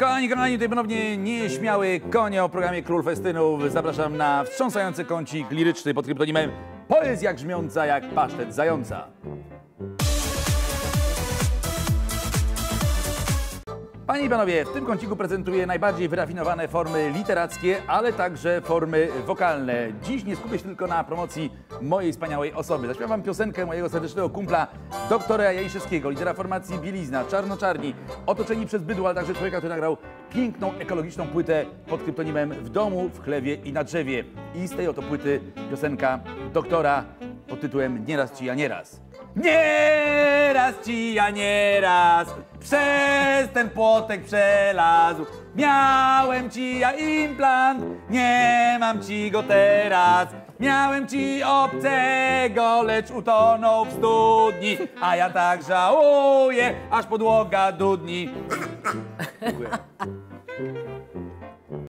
Kochani, kochani, tutaj ponownie nieśmiały konie o programie Król Festynów. Zapraszam na wstrząsający kącik liryczny pod kryptonimem Poezja grzmiąca jak pasztet zająca. Panie i panowie, w tym kąciku prezentuję najbardziej wyrafinowane formy literackie, ale także formy wokalne. Dziś nie skupię się tylko na promocji mojej wspaniałej osoby. Zaśpiewam piosenkę mojego serdecznego kumpla, doktora Janiszewskiego, lidera formacji Bielizna, Czarno-Czarni, otoczeni przez bydło, ale także człowieka, który nagrał piękną, ekologiczną płytę pod kryptonimem W domu, w chlewie i na drzewie. I z tej oto płyty piosenka doktora pod tytułem Nieraz ci, a nieraz. Nieraz ci, a nieraz przez ten płotek przelazł. Miałem ci ja implant, nie mam ci go teraz. Miałem ci obcego, lecz utonął w studni, a ja tak żałuję, aż podłoga dudni. Dziękuję.